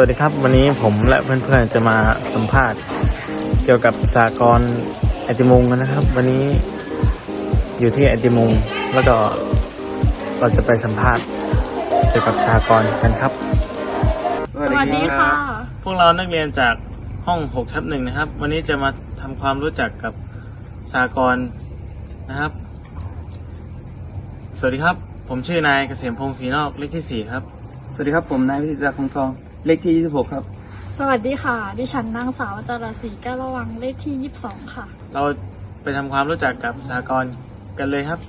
วัสดีครับ วันนี้ผมและเพื่อนๆจะมาสัมภาษณ์ เกี่ยวกับสากรณ์ไอติมุงกันนะครับ วันนี้อยู่ที่ไอติมุงแล้วก็เราจะไปสัมภาษณ์ เกี่ยวกับสากรณ์กันครับสวัสดีค่ะ พวกเรานักเรียนจากห้อง6ทับหนึ่งนะครับ วันนี้จะมาทำความรู้จักกับสากรณ์นะครับ สวัสดีครับ ผมชื่อนายเกษมพงศ์ศรีนอกเลขที่สี่ครับ สวัสดีครับผมนายวิทยาคงทอง เลขที่ 26 ครับ สวัสดีค่ะ ดิฉันนางสาวจารศรีแก้วระวังเลขที่ 22 ค่ะ เราไปทำความรู้จักกับสากรณ์กันเลยครับ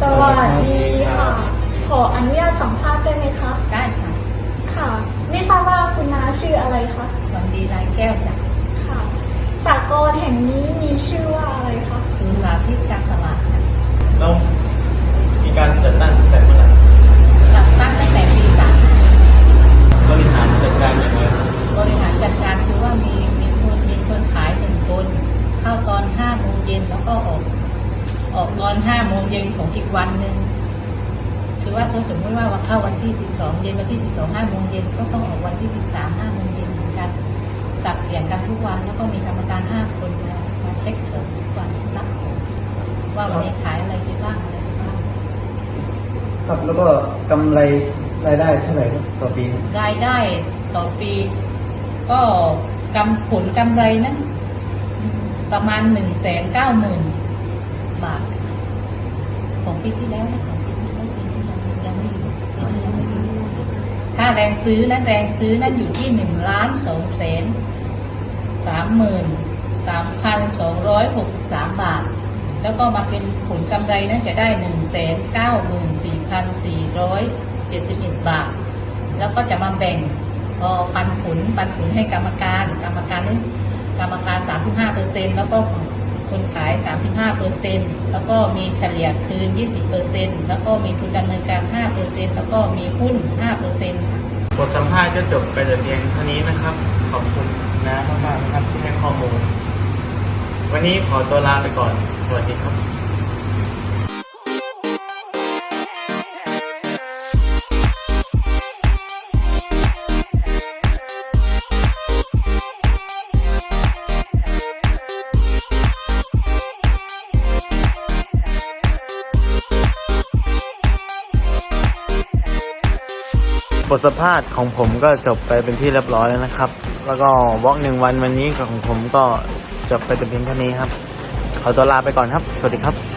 สวัสดีค่ะ ขออนุญาตสัมภาษณ์ได้ไหมคะ ได้ค่ะค่ะ ไม่ทราบว่าคุณน้าชื่ออะไรคะสวัสดีนายแก้วจากค่ะสากลแห่งนี้มีชื่อว่าอะไรคะ ศูนย์สาธิตการตลาดค่ะ เรามีการจัดตั้งแต่เมื่อไหร่ จัดตั้งตั้งแต่ปีสาม บริหารจัดการอย่างไร บริหารจัดการคือว่ามีมีคนมีคนขายหนึ่งคน เข้าตอนห้า โมงเย็นแล้วก็ออก ออกตอนห้าโมงเย็นของอีกวันหนึ่งคือว่าถ้าสมมติว่าวันเข้าวันที่สิบสองเย็นวันที่สิบสองห้าโมงเย็นก็ต้องออกวันที่สิบสามห้าโมงเย็นเหมือนกันสับเปลี่ยนกันทุกวันแล้วก็มีกรรมการห้าคนมามาเช็คของทุกวันนับของว่าวันนี้ขายอะไรไปบ้างอะไรไปบ้างครับแล้วก็กำไรรายได้เท่าไหร่ครับต่อปีรายได้ต่อปี ก็กำผลกำไรนั้น ประมาณหนึ่งแสนเก้าหมื่นบาท ของปีที่แล้วนะของปีที่แล้วปีนี้ยังยังไม่อยู่ยังไม่อยู่ถ้าแรงซื้อนั้นแรงซื้อนั้นอยู่ที่หนึ่งล้านสองแสนสามหมื่นสามพันสองร้อยหกสิบสามบาท แล้วก็มาเป็นผลกำไรนั้นจะได้หนึ่งแสนเก้าหมื่นสี่พันสี่ร้อยเจ็ดสิบเอ็ดบาท แล้วก็จะมาแบ่งพอปันผลปันผลให้กรรมการ กรรมการนั้นกรรมการสา 35เปอร์เซ็นแล้วก็คนขาย 35เปอร์เซ็นแล้วก็มีเฉลี่ยคืน 20เปอร์เซ็นแล้วก็มีทุนดำเนินการ5เปอร์เซ็นแล้วก็มีหุ้น5เปอร์เซ็นค่ะบทสัมภาษณ์ก็จบไปแต่เพียงเท่านี้นะครับ ขอบคุณนะมากๆนะครับที่ให้ข้อมูล วันนี้ขอตัวลาไปก่อน สวัสดีครับบ ทสัมภาษณ์ของผมก็จบไปเป็นที่เรียบร้อยแล้วนะครับ แล้วก็วอล์กหนึ่งวันวันนี้ของผมก็จบไปแต่เพียงเท่านี้ครับ ขอตัวลาไปก่อนครับ สวัสดีครับ